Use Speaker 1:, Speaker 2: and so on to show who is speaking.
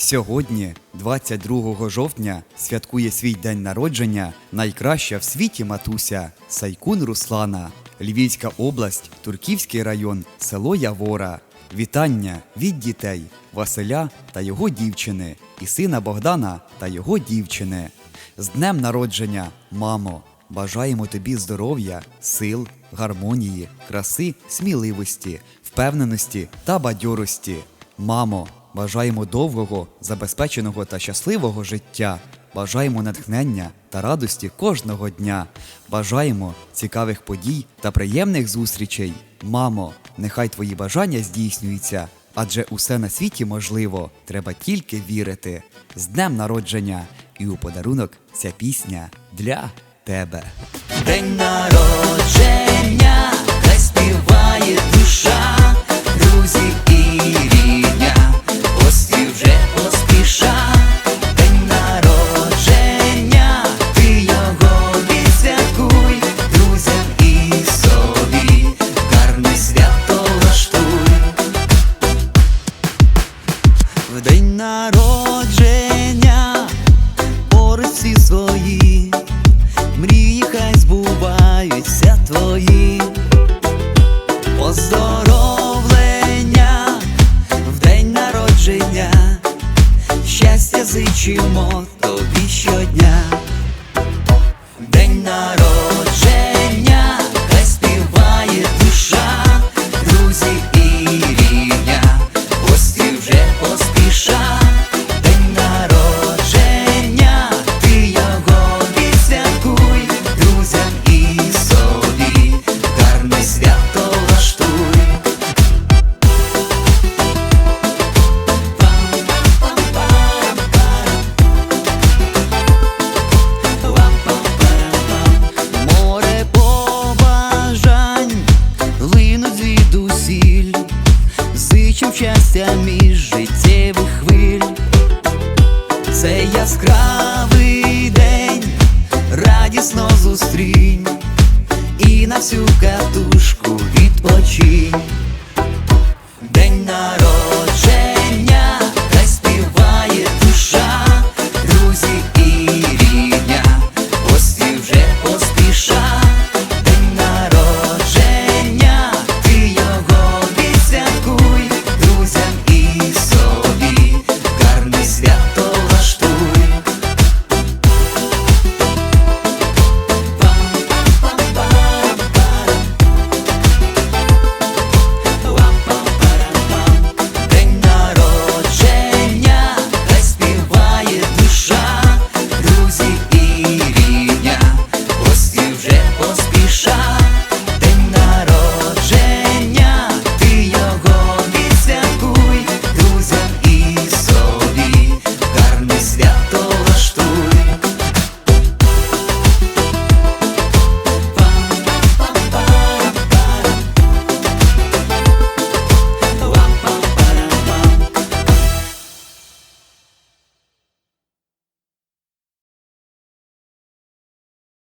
Speaker 1: Сьогодні, 22 жовтня, святкує свій день народження найкраща в світі матуся Сайкун Руслана, Львівська область, Турківський район, село Явора. Вітання від дітей Василя та його дівчини, і сина Богдана та його дівчини. З днем народження, мамо! Бажаємо тобі здоров'я, сил, гармонії, краси, сміливості, впевненості та бадьорості. Мамо, бажаємо довгого, забезпеченого та щасливого життя. Бажаємо натхнення та радості кожного дня. Бажаємо цікавих подій та приємних зустрічей. Мамо, нехай твої бажання здійснюються, адже усе на світі можливо, треба тільки вірити. З днем народження! І у подарунок ця пісня для тебе.
Speaker 2: День народження, В день народження, порисі свої. Мрії хай збуваються твої Поздоровлення в день народження, щастя зичимо Це яскравий день, радісно зустрінь і на всю катушку відпочинь.